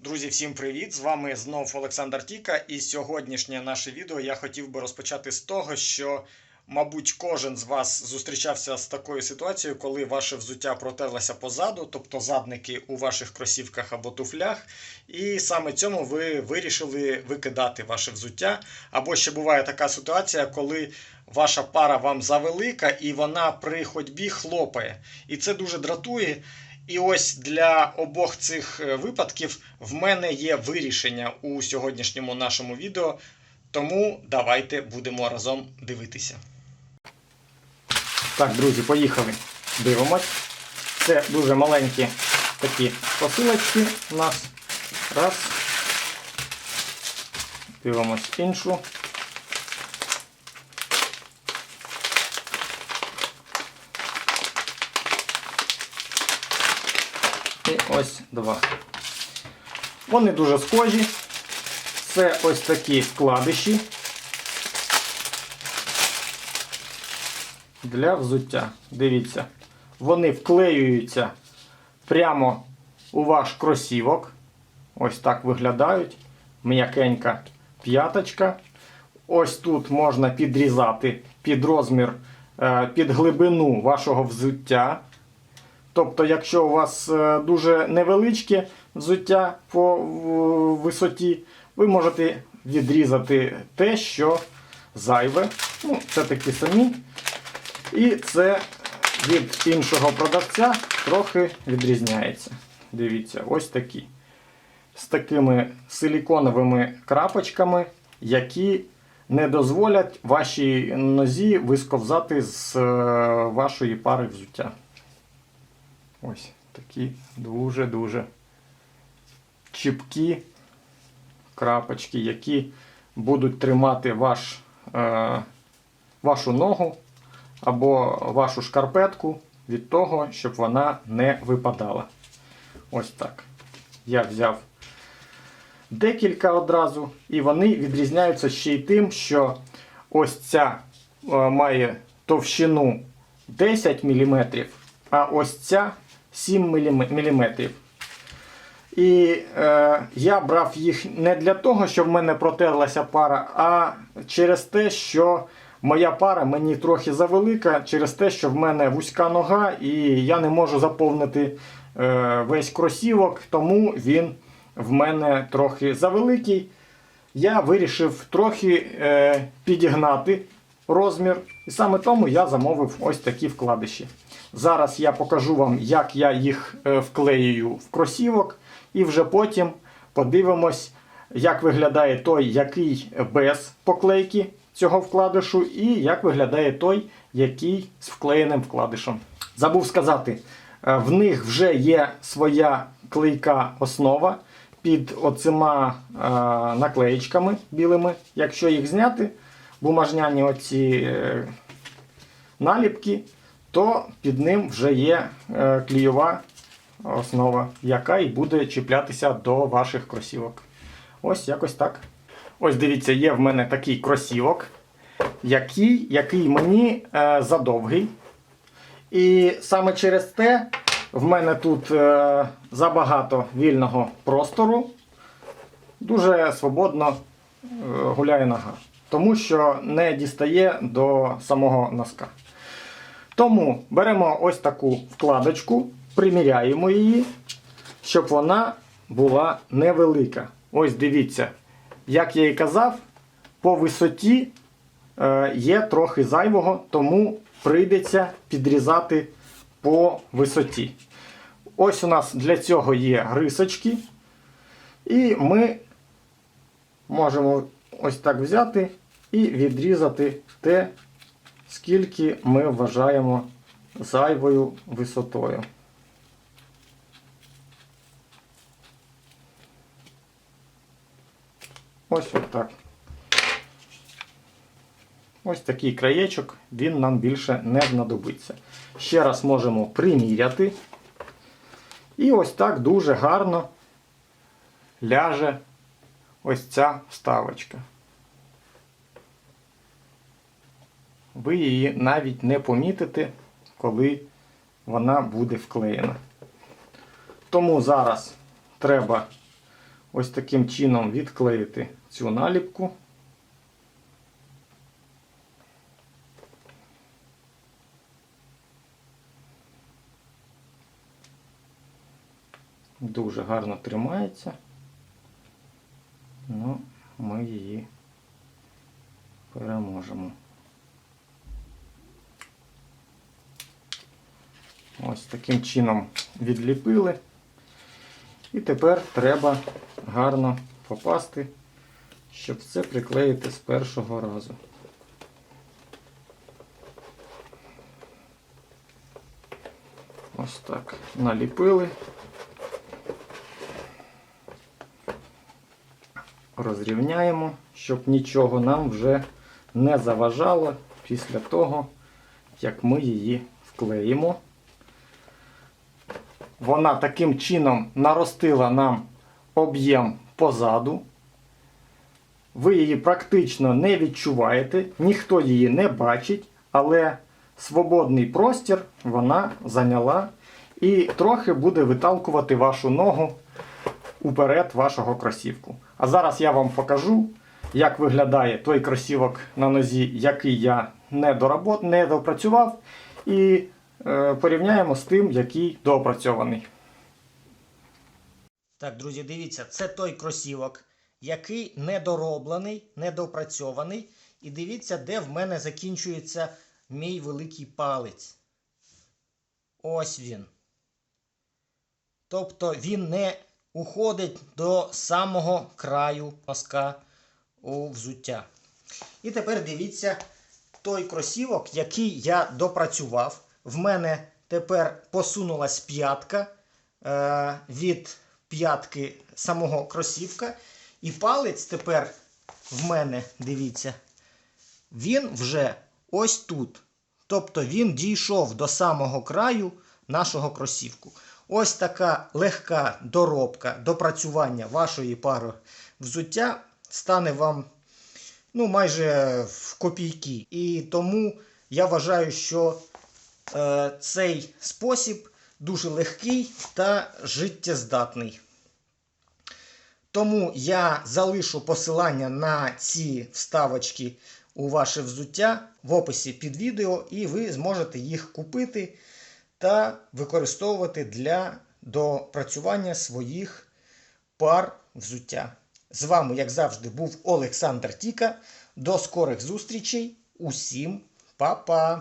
Друзі, всім привіт! З вами знов Олександр Тіка. І сьогоднішнє наше відео я хотів би розпочати з того, що, мабуть, кожен з вас зустрічався з такою ситуацією, коли ваше взуття протерлося позаду, тобто задники у ваших кросівках або туфлях, і саме цьому ви вирішили викидати ваше взуття. Або ще буває така ситуація, коли ваша пара вам завелика і вона при ходьбі хлопає. І це дуже дратує. І ось для обох цих е, випадків в мене є вирішення у сьогоднішньому нашому відео. Тому давайте будемо разом дивитися. Так, друзі, поїхали. Дивимось. Це дуже маленькі такі посилочки у нас. Раз. Дивимось іншу. І ось два. Вони дуже схожі. Це ось такі вкладиші для взуття. Дивіться, вони вклеюються прямо у ваш кросівок. Ось так виглядають. М'якенька п'яточка. Ось тут можна підрізати під розмір, е, під глибину вашого взуття. Тобто, якщо у вас е, дуже невеличке взуття по висоті, ви можете відрізати те, що зайве. Ну, це такі самі. І це від іншого продавця трохи відрізняється. Дивіться, ось такі. З такими силіконовими крапочками, які не дозволять вашій нозі висковзати з е, вашої пари взуття. Ось такі дуже-дуже чіпкі крапочки, які будуть тримати ваш, е, вашу ногу або вашу шкарпетку від того, щоб вона не випадала. Ось так. Я взяв декілька одразу, і вони відрізняються ще й тим, що ось ця е, має товщину 10 мм, а ось ця 7 мм. І е, я брав їх не для того, щоб в мене протерлася пара, а через те, що моя пара мені трохи завелика, через те, що в мене вузька нога, і я не можу заповнити е, весь кросівок, тому він в мене трохи завеликий. Я вирішив трохи е, підігнати розмір, і саме тому я замовив ось такі вкладиші. Зараз я покажу вам, як я їх е, вклеюю в кросівок, і вже потім подивимось, як виглядає той, який без поклейки цього вкладишу, і як виглядає той, який з вклеєним вкладишем. Забув сказати, е, в них вже є своя клейка основа під оцима е, наклеїчками білими. Якщо їх зняти, бумажняні оці наліпки, то під ним вже є е, клійова основа, яка і буде чіплятися до ваших кросівок. Ось якось так. Ось дивіться, є в мене такий кросівок, який, який мені е, задовгий. І саме через те в мене тут е, забагато вільного простору. Дуже свободно е, гуляє нога. Тому що не дістає до самого носка. Тому беремо ось таку вкладочку, приміряємо її, щоб вона була невелика. Ось дивіться, як я і казав, по висоті е, є трохи зайвого, тому прийдеться підрізати по висоті. Ось у нас для цього є рисочки. І ми можемо ось так взяти і відрізати те, скільки ми вважаємо зайвою висотою. Ось отак. Ось такий краєчок, він нам більше не знадобиться. Ще раз можемо приміряти. І ось так дуже гарно ляже ось ця вставочка. Ви її навіть не помітите, коли вона буде вклеєна. Тому зараз треба ось таким чином відклеїти цю наліпку. Дуже гарно тримається. Ну, ми її переможемо. Ось таким чином відліпили. І тепер треба гарно попасти, щоб це приклеїти з першого разу. Ось так наліпили. Розрівняємо, щоб нічого нам вже не заважало після того, як ми її вклеїмо. Вона таким чином наростила нам об'єм позаду. Ви її практично не відчуваєте, ніхто її не бачить, але свободний простір вона зайняла і трохи буде виталкувати вашу ногу уперед вашого кросівку. А зараз я вам покажу, як виглядає той кросівок на нозі, який я не, доработ, не допрацював, і порівняємо з тим, який доопрацьований. Так, друзі, дивіться, це той кросівок, який недороблений, недопрацьований. І дивіться, де в мене закінчується мій великий палець. Ось він. Тобто він не уходить до самого краю носка у взуття. І тепер дивіться той кросівок, який я допрацював. В мене тепер посунулась п'ятка е, від п'ятки самого кросівка. І палець тепер в мене, дивіться, він вже ось тут. Тобто він дійшов до самого краю нашого кросівку. Ось така легка доробка, допрацювання вашої пари взуття стане вам ну, майже в копійки. І тому я вважаю, що цей спосіб дуже легкий та життєздатний. Тому я залишу посилання на ці вставочки у ваше взуття в описі під відео, і ви зможете їх купити та використовувати для допрацювання своїх пар взуття. З вами, як завжди, був Олександр Тіка. До скорих зустрічей. Усім па-па!